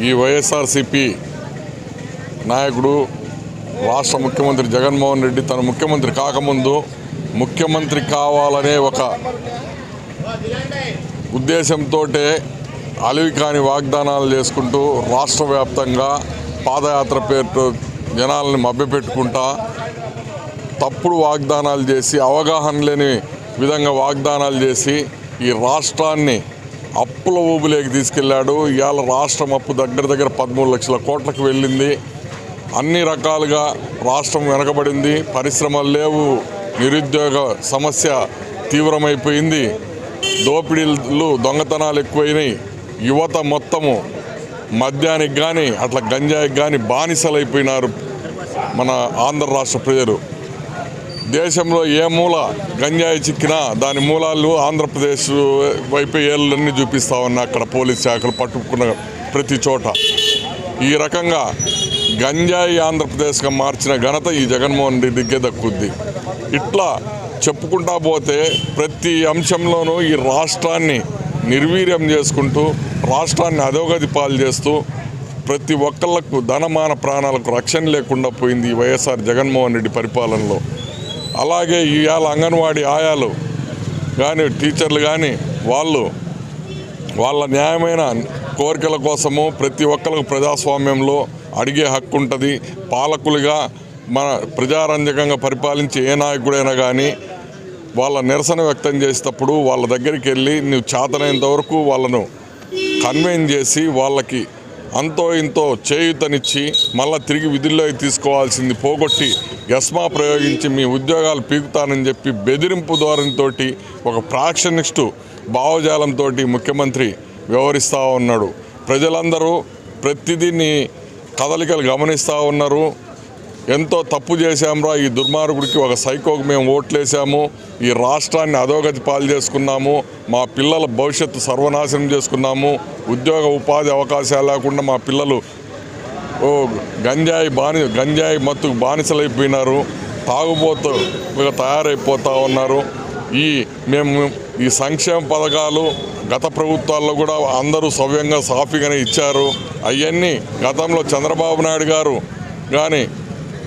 ఈ వైఎస్ఆర్సిపి నాయకుడు రాష్ట్ర ముఖ్యమంత్రి జగన్మోహన్ రెడ్డి తన ముఖ్యమంత్రి కాకముందు ముఖ్యమంత్రి కావాలనే ఒక ఉద్దేశంతో అలివి కాని వాగ్దానాలు చేసుకుంటూ రాష్ట్ర వ్యాప్తంగా పాదయాత్ర పేరుతో జనాలని మభ్యపెట్టుకుంటా తప్పుడు వాగ్దానాలు చేసి అవగాహన లేని విధంగా వాగ్దానాలు చేసి ఈ రాష్ట్రాన్ని అప్పుల ఊబిలోకి తీసుకెళ్ళాడు. ఇవాళ రాష్ట్రం అప్పు దగ్గర దగ్గర పదమూడు లక్షల కోట్లకు వెళ్ళింది. అన్ని రకాలుగా రాష్ట్రం వెనకబడింది. పరిశ్రమలు లేవు. నిరుద్యోగ సమస్య తీవ్రమైపోయింది. దోపిడీలు దొంగతనాలు ఎక్కువైనాయి. యువత మొత్తము మద్యానికి కానీ అట్లా గంజాయికి కానీ బానిసలైపోయినారు మన ఆంధ్ర రాష్ట్ర ప్రజలు. దేశంలో ఏ మూల గంజాయి చిక్కినా దాని మూలాలు ఆంధ్రప్రదేశ్ వైపు ఏళ్ళన్నీ చూపిస్తా ఉన్నా. అక్కడ పోలీస్ శాఖలు పట్టుకున్న ప్రతి చోట. ఈ రకంగా గంజాయి ఆంధ్రప్రదేశ్గా మార్చిన ఘనత ఈ జగన్మోహన్ రెడ్డికే దక్కుద్ది. ఇట్లా చెప్పుకుంటా పోతే ప్రతి అంశంలోనూ ఈ రాష్ట్రాన్ని నిర్వీర్యం చేసుకుంటూ రాష్ట్రాన్ని అధోగతి పాలు చేస్తూ ప్రతి ఒక్కళ్ళకు ధనమాన ప్రాణాలకు రక్షణ లేకుండా పోయింది ఈ వైఎస్ఆర్ జగన్మోహన్ రెడ్డి పరిపాలనలో. అలాగే ఇవాళ అంగన్వాడీ ఆయాలు కానీ టీచర్లు కానీ వాళ్ళు వాళ్ళ న్యాయమైన కోరికల కోసము ప్రతి ఒక్కరికి ప్రజాస్వామ్యంలో అడిగే హక్కు ఉంటుంది. పాలకులుగా మన ప్రజారంజకంగా పరిపాలించే ఏ నాయకుడైనా కానీ వాళ్ళ నిరసన వ్యక్తం చేసేటప్పుడు వాళ్ళ దగ్గరికి వెళ్ళి నువ్వు చేతనైనంత వరకు వాళ్ళను కన్వీన్ చేసి వాళ్ళకి అంతో ఇంతో చేయూతనిచ్చి మళ్ళీ తిరిగి విధుల్లోకి తీసుకోవాల్సింది పోగొట్టి ఎస్మా ప్రయోగించి మీ ఉద్యోగాలు పీకుతానని చెప్పి బెదిరింపు ధోరణితో ఒక ప్రాక్షనిస్టు భావజాలంతో ముఖ్యమంత్రి వ్యవహరిస్తూ ఉన్నాడు. ప్రజలందరూ ప్రతిదీని కదలికలు గమనిస్తూ ఉన్నారు. ఎంతో తప్పు చేశాంరా. ఈ దుర్మార్గుడికి ఒక సైకోకు మేము ఓట్లేసాము ఈ రాష్ట్రాన్ని అధోగతి పాలు చేసుకున్నాము. మా పిల్లల భవిష్యత్తు సర్వనాశనం చేసుకున్నాము. ఉద్యోగ ఉపాధి అవకాశాలు లేకుండా మా పిల్లలు ఓ గంజాయి బాని గంజాయి మత్తుకు బానిసలైపోయినారు. తాగుబోతు తయారైపోతూ ఉన్నారు. ఈ మేము ఈ సంక్షేమ పథకాలు గత ప్రభుత్వాల్లో కూడా అందరూ సవ్యంగా సాఫీగానే ఇచ్చారు. అవన్నీ గతంలో చంద్రబాబు నాయుడు గారు కానీ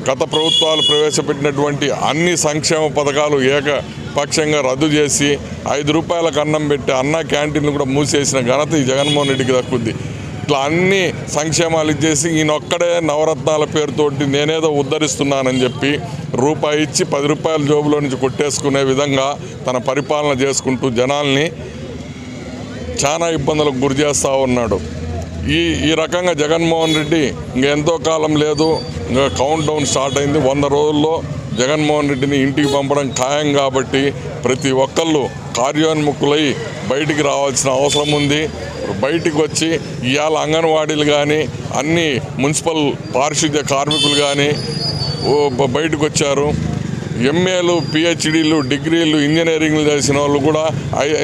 గత ప్రభుత్వాలు ప్రవేశపెట్టినటువంటి అన్ని సంక్షేమ పథకాలు ఏకపక్షంగా రద్దు చేసి ఐదు రూపాయలకు అన్నం పెట్టి అన్న క్యాంటీన్లు కూడా మూసేసిన ఘనత ఈ జగన్మోహన్ రెడ్డికి దక్కుద్ది. ఇట్లా అన్ని సంక్షేమాలు ఇచ్చేసి ఈయనొక్కడే నవరత్నాల పేరుతోటి నేనేదో ఉద్ధరిస్తున్నానని చెప్పి రూపాయి ఇచ్చి పది రూపాయల జోబులో నుంచి కొట్టేసుకునే విధంగా తన పరిపాలన చేసుకుంటూ జనాల్ని చాలా ఇబ్బందులకు గురి చేస్తూ ఉన్నాడు. ఈ ఈ రకంగా జగన్మోహన్ రెడ్డి ఇంకా ఎంతో కాలం లేదు. ఇంకా కౌంట్ డౌన్ స్టార్ట్ అయింది. వంద రోజుల్లో జగన్మోహన్ రెడ్డిని ఇంటికి పంపడం ఖాయం కాబట్టి ప్రతి ఒక్కళ్ళు కార్యోన్ముఖులై బయటికి రావాల్సిన అవసరం ఉంది. బయటికి వచ్చి ఇవాళ అంగన్వాడీలు కానీ అన్ని మున్సిపల్ పారిశుద్ధ్య కార్మికులు కానీ బయటకు వచ్చారు. ఎంఏలు పిహెచ్డీలు డిగ్రీలు ఇంజనీరింగ్లు చేసిన వాళ్ళు కూడా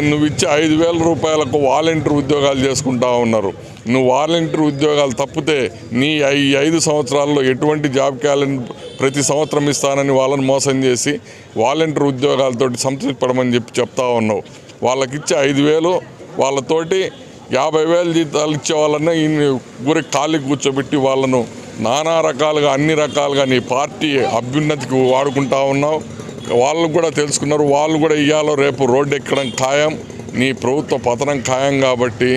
నువ్వు ఇచ్చే ఐదు వేల రూపాయలకు వాలంటీర్ ఉద్యోగాలు చేసుకుంటా ఉన్నారు. నువ్వు వాలంటీర్ ఉద్యోగాలు తప్పితే నీ ఈ ఐదు సంవత్సరాల్లో ఎటువంటి జాబ్ క్యాలెండర్ ప్రతి సంవత్సరం ఇస్తానని వాళ్ళని మోసం చేసి వాలంటీర్ ఉద్యోగాలతోటి సంతృప్తిపడమని చెప్పి చెప్తా ఉన్నావు. వాళ్ళకి ఇచ్చే ఐదు వేలు వాళ్ళతోటి యాభై వేలు జీతాలు ఇచ్చే వాళ్ళని ఈ ఖాళీ కూర్చోబెట్టి వాళ్ళను నానా రకాలుగా అన్ని రకాలుగా నీ పార్టీ అభ్యున్నతికి వాడుకుంటా ఉన్నావు. వాళ్ళు కూడా తెలుసుకున్నారు వాళ్ళు కూడా ఇవ్వాలో రేపు రోడ్డు ఎక్కడం ఖాయం నీ ప్రభుత్వ పతనం ఖాయం కాబట్టి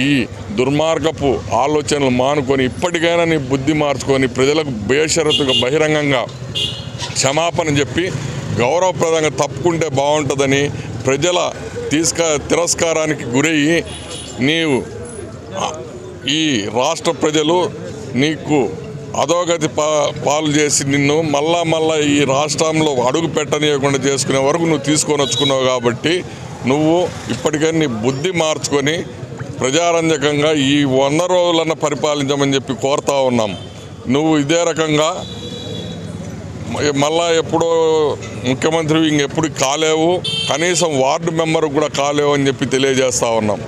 ఈ దుర్మార్గపు ఆలోచనలు మానుకొని ఇప్పటికైనా నీ బుద్ధి మార్చుకొని ప్రజలకు బేషరతుగా బహిరంగంగా క్షమాపణ చెప్పి గౌరవప్రదంగా తప్పుకుంటే బాగుంటుందని ప్రజల తీసుక తిరస్కారానికి గురయ్యి నీవు ఈ రాష్ట్ర ప్రజలు నీకు అధోగతి పా పాలు చేసి నిన్ను మళ్ళా మళ్ళా ఈ రాష్ట్రంలో అడుగు పెట్టనీయకుండా చేసుకునే వరకు నువ్వు తీసుకొని వచ్చుకున్నావు కాబట్టి నువ్వు ఇప్పటికైనా నీ బుద్ధి మార్చుకొని ప్రజారంజకంగా ఈ వంద రోజులన్న పరిపాలించమని చెప్పి కోరుతా ఉన్నాం. నువ్వు ఇదే రకంగా మళ్ళా ఎప్పుడో ముఖ్యమంత్రి ఇంకెప్పుడు కాలేవు కనీసం వార్డు మెంబర్ కూడా కాలేవు అని చెప్పి తెలియజేస్తా ఉన్నాం.